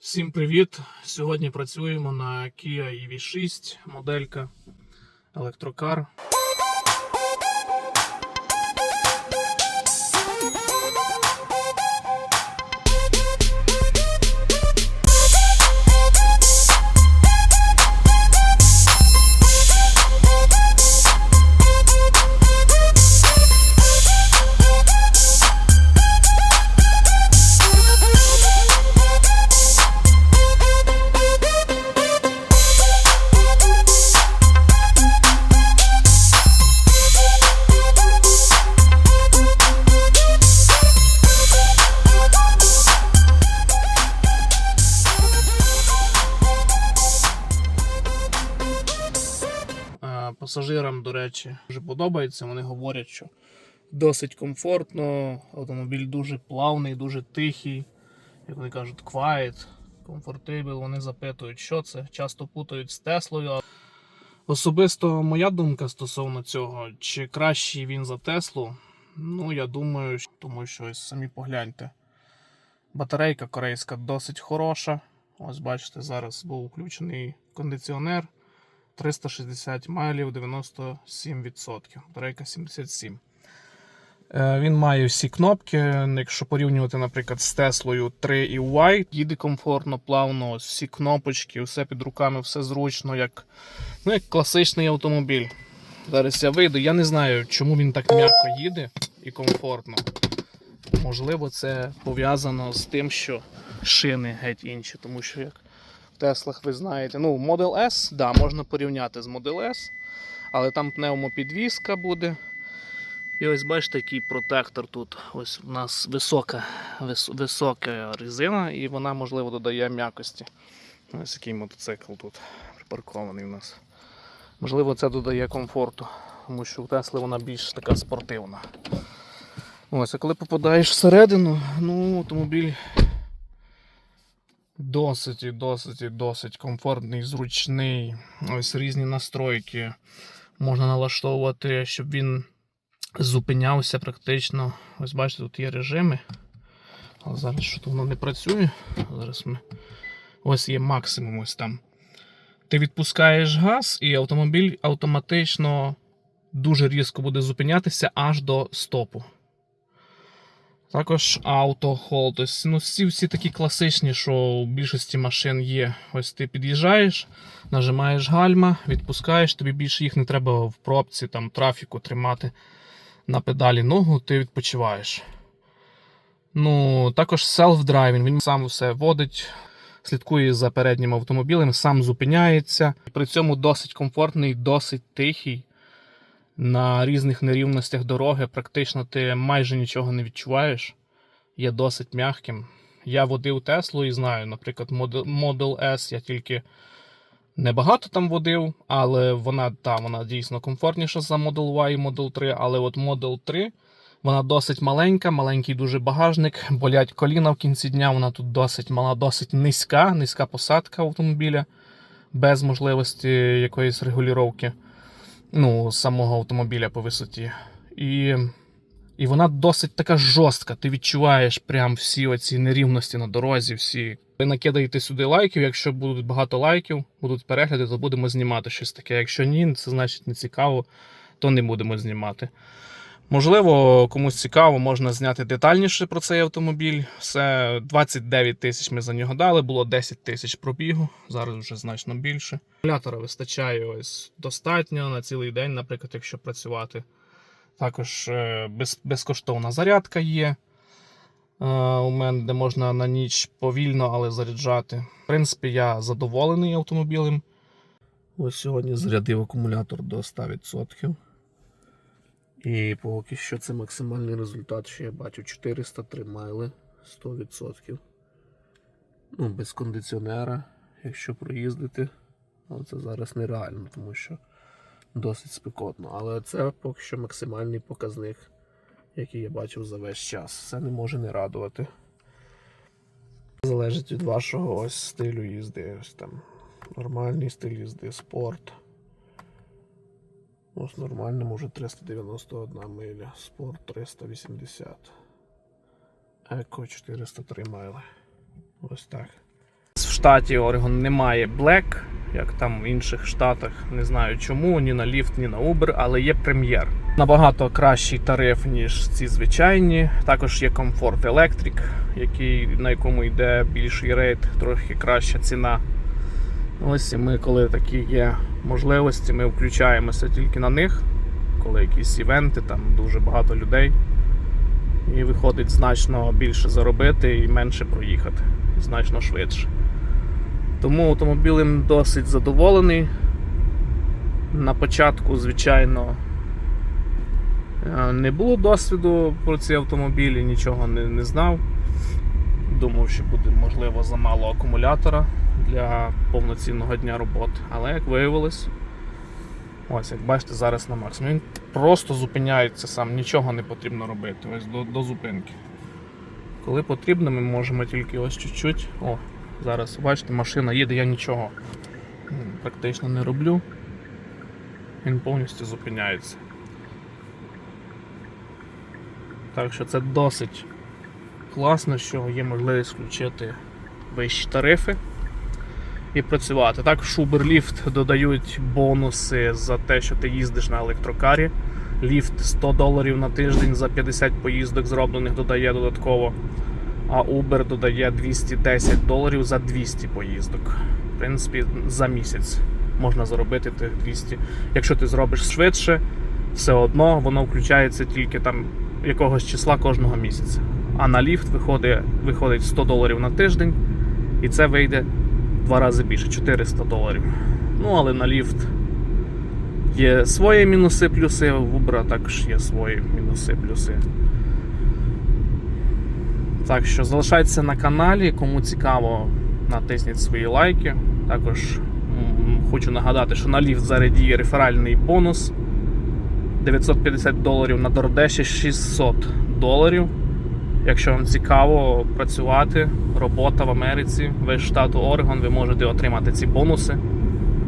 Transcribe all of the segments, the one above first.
Всім привіт! Сьогодні працюємо на Kia EV6 моделька електрокар. До речі, дуже подобається. Вони говорять, що досить комфортно, автомобіль дуже плавний, дуже тихий, як вони кажуть, quiet, comfortable. Вони запитують, що це. Часто путають з Теслою. Особисто моя думка стосовно цього, чи кращий він за Теслу. Ну, я думаю, тому що ось самі погляньте. Батарейка корейська досить хороша. Ось бачите, зараз був включений кондиціонер. 360 майлів 97%. Батарейка 77. Е, Він має всі кнопки. Якщо порівнювати, наприклад, з Теслою 3 і Y, їде комфортно, плавно, всі кнопочки, все під руками, все зручно, як, ну, як класичний автомобіль. Зараз я вийду. Я не знаю, чому він так м'яко їде і комфортно. Можливо, це пов'язано з тим, що шини геть інші, тому що як Теслах ви знаєте, ну, Model S, да, можна порівняти з Model S, але там пневмопідвізка буде. І ось бачите, який протектор тут. Ось у нас висока, вис, висока резина, і вона, можливо, додає м'якості. Ось який мотоцикл тут припаркований у нас. Можливо, це додає комфорту, тому що у Тесли вона більш така спортивна. Ось, а коли попадаєш всередину, ну, автомобіль досить і досить і досить комфортний, зручний. Ось різні настройки можна налаштовувати, щоб він зупинявся практично. Ось бачите, тут є режими. Але зараз що воно не працює. Зараз ми. Ось є максимум ось там. Ти відпускаєш газ, і автомобіль автоматично дуже різко буде зупинятися аж до стопу. Також автохол. Тобто, ну, всі, всі такі класичні, що у більшості машин є. Ось ти під'їжджаєш, нажимаєш гальма, відпускаєш, тобі більше їх не треба в пробці, там, трафіку тримати на педалі ногу, ти відпочиваєш. Ну, також self-driving, він сам все водить, слідкує за переднім автомобілем, сам зупиняється. При цьому досить комфортний, досить тихий. На різних нерівностях дороги практично ти майже нічого не відчуваєш. Є досить м'яким. Я водив Теслу і знаю, наприклад, Model S я тільки небагато там водив, але вона, та, вона дійсно комфортніша за Model Y і Model 3. Але от Model 3 вона досить маленька, маленький дуже багажник, болять коліна в кінці дня. Вона тут досить мала, досить низька, низька посадка автомобіля, без можливості якоїсь регулювання ну, самого автомобіля по висоті. І, і вона досить така жорстка. Ти відчуваєш прям всі оці нерівності на дорозі. всі. Ви накидаєте сюди лайків. Якщо будуть багато лайків, будуть перегляди, то будемо знімати щось таке. Якщо ні, це значить не цікаво, то не будемо знімати. Можливо, комусь цікаво, можна зняти детальніше про цей автомобіль. Все 29 тисяч ми за нього дали, було 10 тисяч пробігу, зараз вже значно більше. Акумулятора вистачає ось достатньо на цілий день, наприклад, якщо працювати. Також е, без, безкоштовна зарядка є. Е, У мене де можна на ніч повільно, але заряджати. В принципі, я задоволений автомобілем. Ось сьогодні зарядив акумулятор до 100%. І поки що це максимальний результат, що я бачу 403 майли 100%. Ну, без кондиціонера, якщо проїздити. Але це зараз нереально, тому що досить спекотно. Але це поки що максимальний показник, який я бачив за весь час. Це не може не радувати. Залежить від вашого ось стилю їзди. Ось там нормальний стиль їзди, спорт. Ось нормально, може 391 миля, спорт 380. Еко 403 майли. Ось так. В штаті Орегон немає Black, як там в інших штатах. Не знаю чому, ні на ліфт, ні на Uber, але є прем'єр. Набагато кращий тариф, ніж ці звичайні. Також є Comfort Electric, який, на якому йде більший рейд, трохи краща ціна. Ось і ми, коли такі є можливості, ми включаємося тільки на них, коли якісь івенти, там дуже багато людей. І виходить значно більше заробити і менше проїхати, значно швидше. Тому автомобілем досить задоволений. На початку, звичайно, е, не було досвіду про ці автомобілі, нічого не, не знав. Думав, що буде можливо замало акумулятора для повноцінного дня роботи. Але як виявилось, ось як бачите, зараз на максимум. Він просто зупиняється сам, нічого не потрібно робити. Ось до, до зупинки. Коли потрібно, ми можемо тільки ось чуть-чуть. О, зараз бачите, машина їде, я нічого практично не роблю. Він повністю зупиняється. Так що це досить класно, що є можливість включити вищі тарифи і працювати. Також Uber Lyft додають бонуси за те, що ти їздиш на електрокарі. Ліфт 100 доларів на тиждень за 50 поїздок зроблених додає додатково. А Uber додає 210 доларів за 200 поїздок. В принципі, за місяць можна заробити тих 200. Якщо ти зробиш швидше, все одно воно включається тільки там якогось числа кожного місяця. А на ліфт виходить, виходить 100 доларів на тиждень, і це вийде два рази більше 400 доларів. Ну, але на ліфт є свої мінуси, плюси, в Uber також є свої мінуси, плюси. Так що залишайтеся на каналі, кому цікаво, натисніть свої лайки. Також хочу нагадати, що на ліфт зараз діє реферальний бонус 950 доларів на Дордеші 600 доларів. Якщо вам цікаво працювати, робота в Америці, весь штату Орегон, ви можете отримати ці бонуси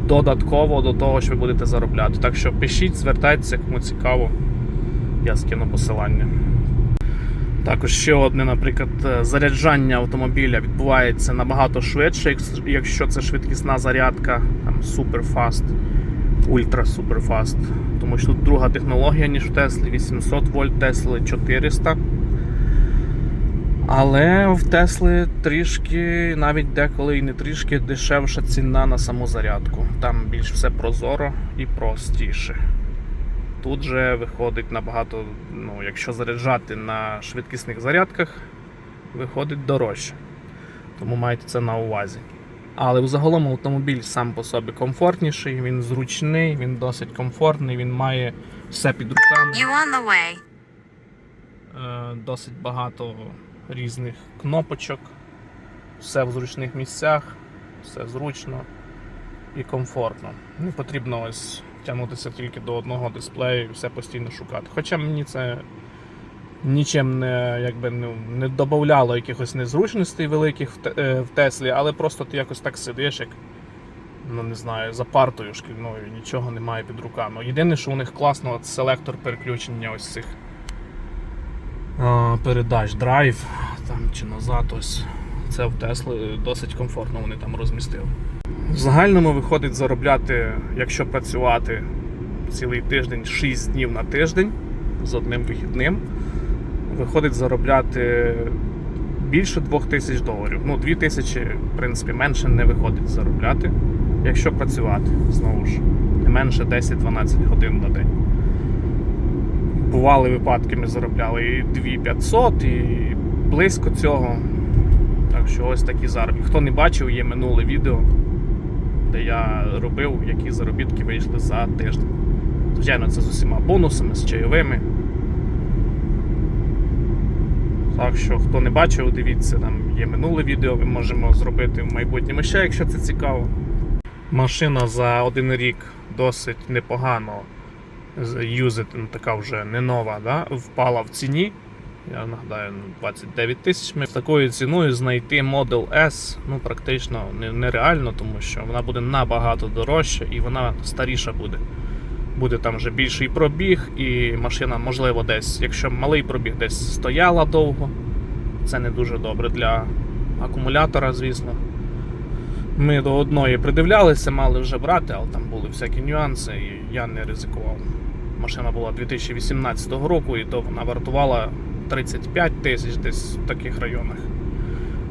додатково до того, що ви будете заробляти. Так що пишіть, звертайтеся, кому цікаво. Я скину посилання. Також ще одне, наприклад, е, заряджання автомобіля відбувається набагато швидше, якщо це швидкісна зарядка, там Fast, Ultra Super Тому що тут друга технологія, ніж в Теслі, 800 вольт, Тесли 400. Але в Тесли трішки, навіть деколи і не трішки дешевша ціна на саму зарядку. Там більш все прозоро і простіше. Тут же виходить набагато, ну, якщо заряджати на швидкісних зарядках, виходить дорожче. Тому майте це на увазі. Але взагалом автомобіль сам по собі комфортніший, він зручний, він досить комфортний, він має все під руками. You on the way. Е, досить багато різних кнопочок, все в зручних місцях, все зручно і комфортно. Не потрібно ось тягнутися тільки до одного дисплею і все постійно шукати. Хоча мені це нічим не, якби, ну, не додавало якихось незручностей великих е, в Теслі, але просто ти якось так сидиш, як ну не знаю, за партою шкільною, нічого немає під руками. Єдине, що у них класно, от селектор переключення ось цих передач драйв там чи назад. Ось це в Тесли досить комфортно вони там розмістили. В загальному виходить заробляти, якщо працювати цілий тиждень, 6 днів на тиждень з одним вихідним. Виходить заробляти більше 2000 доларів. Ну, 2000, в принципі, менше не виходить заробляти, якщо працювати знову ж не менше 10-12 годин на день бували випадки, ми заробляли і 2500, і близько цього. Так що ось такі заробітки. Хто не бачив, є минуле відео, де я робив, які заробітки вийшли за тиждень. Звичайно, це з усіма бонусами, з чайовими. Так що, хто не бачив, дивіться, там є минуле відео, ми можемо зробити в майбутньому ще, якщо це цікаво. Машина за один рік досить непогано юзит, ну, така вже не нова, да? впала в ціні. Я нагадаю, ну, 29 тисяч. Ми такою ціною знайти Model S ну, практично нереально, тому що вона буде набагато дорожча і вона старіша буде. Буде там вже більший пробіг, і машина, можливо, десь, якщо малий пробіг десь стояла довго, це не дуже добре для акумулятора, звісно. Ми до одної придивлялися, мали вже брати, але там були всякі нюанси, і я не ризикував. Машина була 2018 року, і то вона вартувала 35 тисяч десь в таких районах.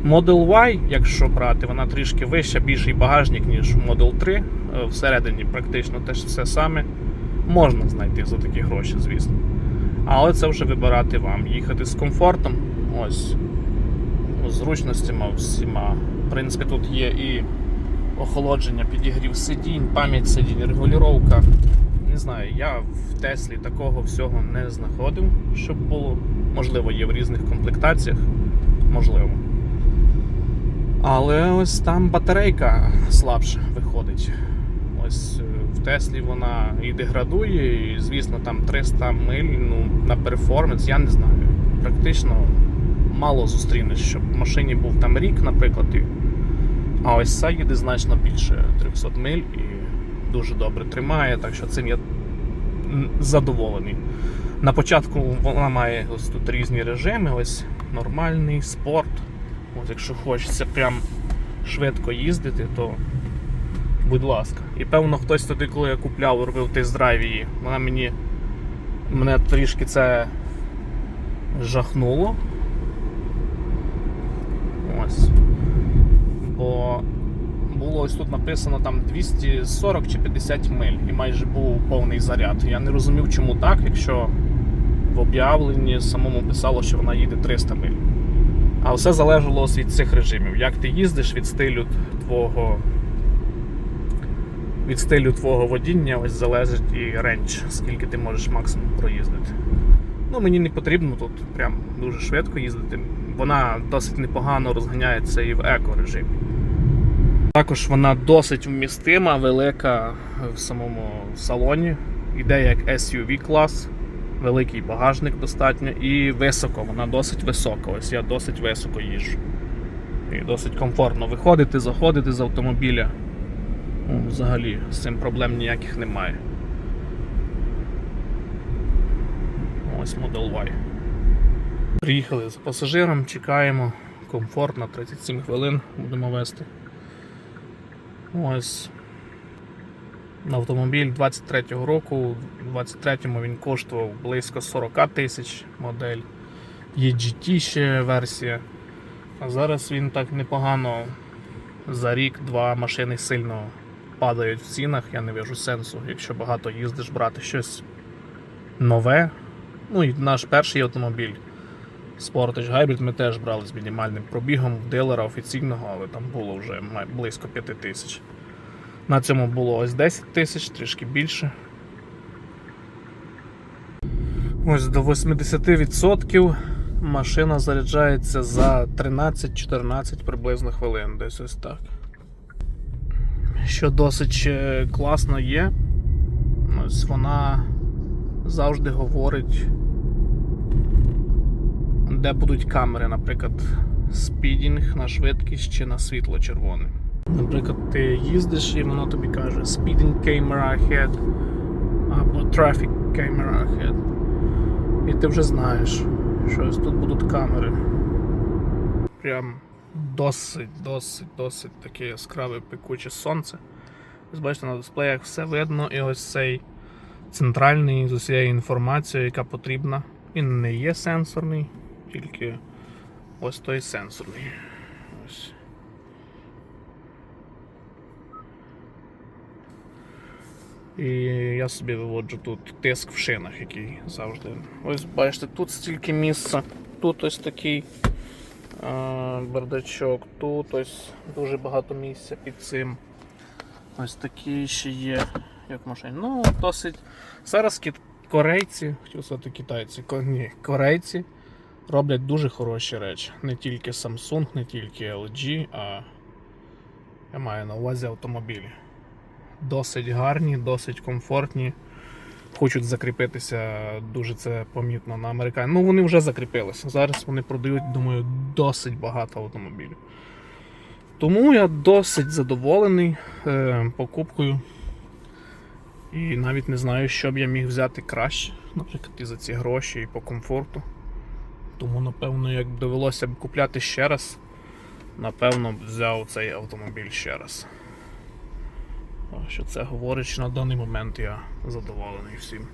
Model Y, якщо брати, вона трішки вища, більший багажник, ніж Model 3. Е, Всередині практично теж все саме. Можна знайти за такі гроші, звісно. Але це вже вибирати вам. Їхати з комфортом, ось, зручностями всіма. В принципі, тут є і охолодження, підігрів сидінь, пам'ять сидінь, регулювання. Не знаю, я в Теслі такого всього не знаходив, щоб було. Можливо, є в різних комплектаціях. Можливо. Але ось там батарейка слабше виходить. Ось е, в Теслі вона і деградує, і, звісно, там 300 миль ну, на перформанс, я не знаю. Практично мало зустрінеш, щоб в машині був там рік, наприклад. І... А ось ця їде значно більше 300 миль і дуже добре тримає, так що цим я задоволений. На початку вона має ось тут різні режими, ось нормальний спорт. Ось якщо хочеться прям швидко їздити, то будь ласка. І певно хтось тоді, коли я купляв, робив тест-драйв її, вона мені мене трішки це жахнуло. Ось. Бо було ось тут написано там 240 чи 50 миль і майже був повний заряд. Я не розумів, чому так, якщо в об'явленні самому писало, що вона їде 300 миль. А все залежало від цих режимів. Як ти їздиш від стилю твого. Від стилю твого водіння ось залежить і рендж, скільки ти можеш максимум проїздити. Ну, мені не потрібно тут прям дуже швидко їздити. Вона досить непогано розганяється і в еко-режимі. Також вона досить вмістима, велика в самому салоні. Іде як SUV клас, великий багажник достатньо і високо, вона досить висока. Ось я досить високо їжджу. І досить комфортно виходити, заходити з автомобіля. Взагалі з цим проблем ніяких немає. Ось Model Y. Приїхали з пасажиром, чекаємо. Комфортно, 37 хвилин будемо вести. Ось автомобіль 23-го року. У 23-му він коштував близько 40 тисяч модель. Є GT ще версія. А зараз він так непогано за рік-два машини сильно падають в цінах. Я не вижу сенсу, якщо багато їздиш брати щось нове. Ну і наш перший автомобіль Sportage Hybrid ми теж брали з мінімальним пробігом в дилера офіційного, але там було вже близько 5 тисяч. На цьому було ось 10 тисяч, трішки більше. Ось до 80% машина заряджається за 13-14 приблизно хвилин, десь ось так. Що досить е, класно є, ось вона завжди говорить, де будуть камери, наприклад, спідінг на швидкість чи на світло червоне. Наприклад, ти їздиш і воно тобі каже Speeding camera ahead або Traffic camera ahead. І ти вже знаєш, що ось тут будуть камери. Прям досить, досить, досить таке яскраве пекуче сонце. Ось бачите, на дисплеях все видно, і ось цей центральний з усією інформацією, яка потрібна. Він не є сенсорний, тільки ось той сенсорний. І я собі виводжу тут тиск в шинах, який завжди. Ось бачите, тут стільки місця, тут ось такий а, бардачок, тут ось дуже багато місця під цим. Ось такі ще є, як машин. Ну, досить. Зараз корейці, хотів сказати китайці, ні, корейці роблять дуже хороші речі. Не тільки Samsung, не тільки LG, а я маю на увазі автомобілі досить гарні, досить комфортні. Хочуть закріпитися дуже це помітно на американців. Ну, вони вже закріпилися. Зараз вони продають, думаю, досить багато автомобілів. Тому я досить задоволений е, покупкою. І навіть не знаю, що б я міг взяти краще, наприклад, і за ці гроші, і по комфорту. Тому, напевно, як довелося б купляти ще раз, напевно, б взяв цей автомобіль ще раз. Що це говорить, що на даний момент я задоволений всім.